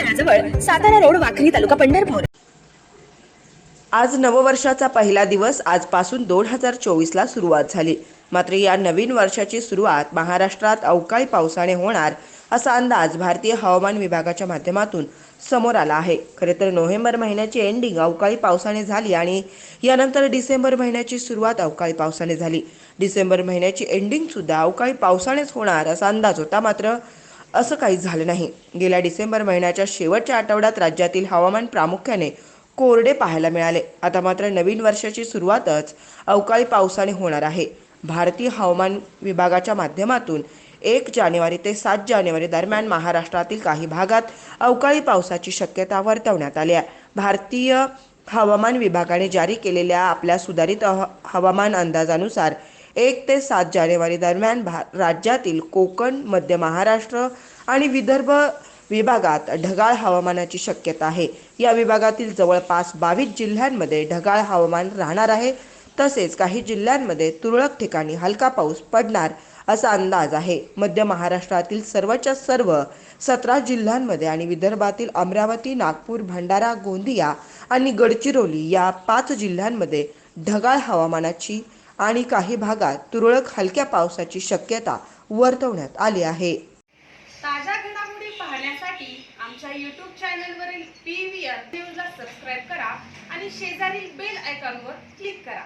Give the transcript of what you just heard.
तळाजवळ Satara road Wakhari तालुका पंढरपूर. आज नववर्षाचा पहिला दिवस आजपासून दोन हजार चोवीसला सुरुवात झाली. मात्र या नवीन वर्षाची सुरुवात महाराष्ट्रात अवकाळी पावसाने होणार असा अंदाज भारतीय हवामान विभागाच्या माध्यमातून समोर आला आहे. खरे तर नोव्हेंबर महिन्याची एंडिंग अवकाळी पावसाने झाली आणि यानंतर डिसेंबर महिन्याची सुरुवात अवकाळी पावसाने झाली. डिसेंबर महिन्याची एंडिंग सुद्धा अवकाळी पावसानेच होणार असा अंदाज होता. मात्र असं काहीच झालं नाही. गेल्या डिसेंबर महिन्याच्या शेवटच्या आठवड्यात राज्यातील हवामान प्रामुख्याने कोरडे पाहायला मिळाले. आता मात्र नवीन वर्षाची सुरुवातच अवकाळी पावसाने होणार आहे. भारतीय हवामान विभागाच्या माध्यमातून एक जानेवारी ते सात जानेवारी दरम्यान महाराष्ट्रातील काही भागात अवकाळी पावसाची शक्यता वर्तवण्यात आली आहे. भारतीय हवामान विभागाने जारी केलेल्या आपल्या सुधारित हवामान अंदाजानुसार एक ते सात जानेवारी दरम्यान भा राज्यातील कोकण मध्य महाराष्ट्र आणि विदर्भ विभागात ढगाळ हवामानाची शक्यता आहे. या विभागातील जवळपास बावीस जिल्ह्यांमध्ये ढगाळ हवामान राहणार आहे. तसेच काही जिल्ह्यांमध्ये तुरळक ठिकाणी हलका पाऊस पडणार असा अंदाज आहे. मध्य महाराष्ट्रातील सर्वच्या सर्व सतरा जिल्ह्यांमध्ये आणि विदर्भातील अमरावती नागपूर भंडारा गोंदिया आणि गडचिरोली या पाच जिल्ह्यांमध्ये ढगाळ हवामानाची आणि काही भागात तुरळक हलक्या पावसाची शक्यता वर्तवण्यात आली आहे. ताज्या घडामोडी पाहण्यासाठी आमच्या यूट्यूब चॅनलवरील पी व्ही आर न्यूजला सबस्क्राईब करा आणि शेजारील बेल आयकॉनवर क्लिक करा.